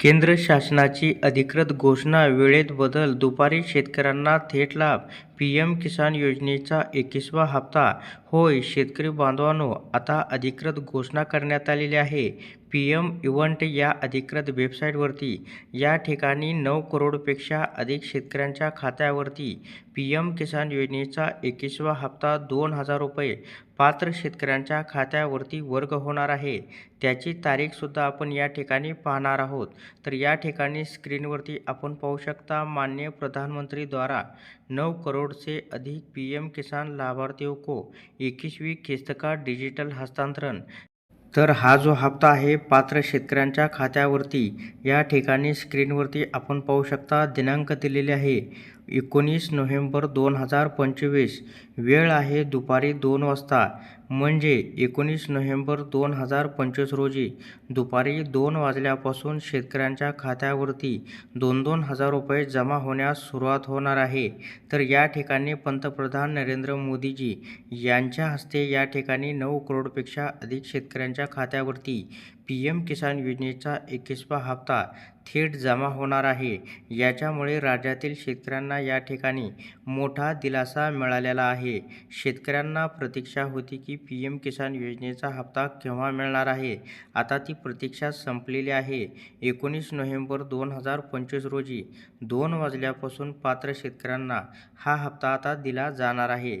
केंद्र शासनाची अधिकृत घोषणा वेळेत बदल दुपारी शेतकऱ्यांना थेट लाभ पीएम किसान योजनेचा एकवीसवा हप्ता. होय शेतकरी बांधवांनो आता अधिकृत घोषणा करण्यात आलेली आहे. पी एम इव्हंट या अधिकृत वेबसाईटवरती. या ठिकाणी नऊ करोडपेक्षा अधिक शेतकऱ्यांच्या खात्यावरती. पी एम किसान योजनेचा एकवीसवा हप्ता दोन हजार रुपये. पात्र शेतकऱ्यांच्या खात्यावरती वर्ग होणार आहे. त्याची तारीखसुद्धा आपण या ठिकाणी पाहणार आहोत. तर या ठिकाणी स्क्रीनवरती आपण पाहू शकता माननीय प्रधानमंत्रीद्वारा नऊ करोड से अधिक पी एम किसान लाभार्थियों को इक्कीसवीं किस्त का डिजिटल हस्तांतरण। तर हा जो हप्ता आहे पात्र शेतकऱ्यांच्या खात्यावरती. या ठिकाणी स्क्रीनवरती आपण पाहू शकता दिनांक दिलेले आहे. एकोणीस नोव्हेंबर दोन हजार पंचवीस. वेळ आहे दुपारी दोन वाजता. म्हणजे एकोणीस नोव्हेंबर दोन हजार पंचवीस रोजी. दुपारी दोन वाजल्यापासून शेतकऱ्यांच्या खात्यावरती दोन दोन हजार रुपये जमा होण्यास सुरुवात होणार आहे. तर या ठिकाणी पंतप्रधान नरेंद्र मोदीजी यांच्या हस्ते या ठिकाणी नऊ करोडपेक्षा अधिक शेतकऱ्यांच्या खात्यावरती पी एम किसान योजनेचा एकवीसवा हप्ता थेट जमा होणार आहे. याच्यामुळे राज्यातील शेतकऱ्यांना या ठिकाणी मोठा दिलासा मिळालेला आहे. शेतकऱ्यांना प्रतीक्षा होती की पी एम किसान योजनेचा हप्ता केव्हा मिळणार आहे? आता ती प्रतीक्षा संपलेली आहे. एकोणीस नोव्हेंबर दोन हजार पंचवीस रोजी दोन वाजल्यापासून पात्र शेतकऱ्यांना हा हप्ता आता दिला जाणार आहे.